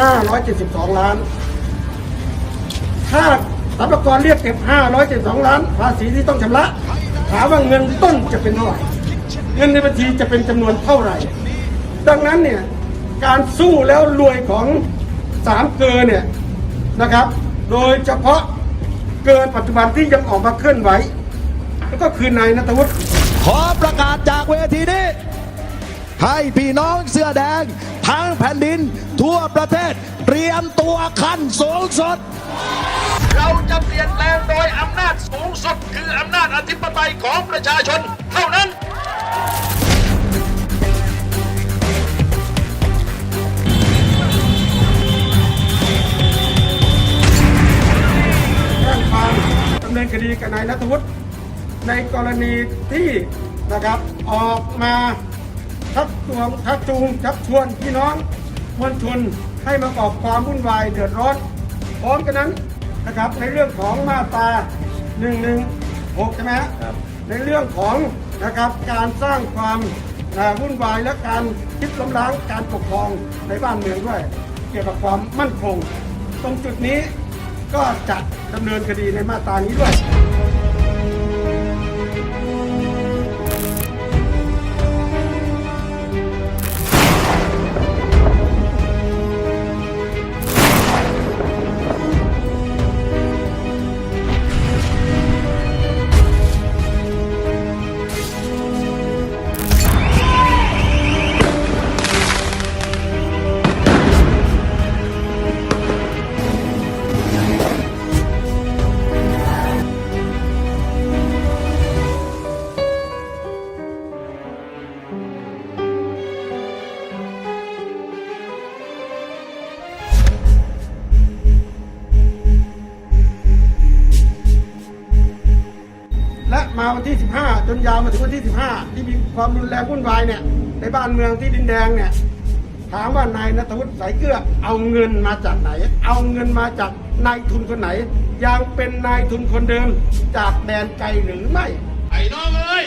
572 ล้าน ถ้าสรรพากรเรียกเก็บ 572 ล้าน ภาษีที่ต้องชำระ ถามว่าเงินต้นจะเป็นเท่าไหร่ เงินในบัญชีจะเป็นจำนวนเท่าไหร่ ดังนั้นเนี่ยการสู้แล้วรวยของสามเกินเนี่ยนะครับ โดยเฉพาะเกินปัจจุบันที่ยังออกมาเคลื่อนไหวก็คือนายนัทวุฒิขอประกาศจากเวทีนี้ ให้พี่น้องเสื้อแดง ทั้งแผ่นดินทั่วประเทศ เตรียมตัวขั้นสูงสุด เราจะเปลี่ยนแปลงโดยอำนาจสูงสุด คืออำนาจอธิปไตยของประชาชน เท่านั้นแจ้งความดำเนินคดีกับนายนัทวุฒิในกรณีที่นะครับออกมา ชักชวนชักจูงชักชวนพี่น้องมวลชนให้มาก่อความวุ่นวายเดือดร้อนพร้อมกันนั้นนะครับในเรื่องของมาตรา116ใช่ไหมฮะในเรื่องของนะครับการสร้างความอ่าวุ่นวายและการคิดล้มล้างการปกครองในบ้านเมืองด้วย เกี่ยวกับความมั่นคง ตรงจุดนี้ก็จะดำเนินคดีในมาตรานี้ด้วย มาวันที่ 15 จนยาวมาถึงวันที่ 15 ที่มีความรุนแรงวุ่นวายเนี่ยในบ้านเมืองที่ดินแดงเนี่ยถามว่านายนัทวุฒิสายเกลือเอาเงินมาจากไหน เอาเงินมาจากนายทุนคนไหน ยังเป็นนายทุนคนเดิมจากแดนไกลหรือไม่ไอ้น้องเอ้ย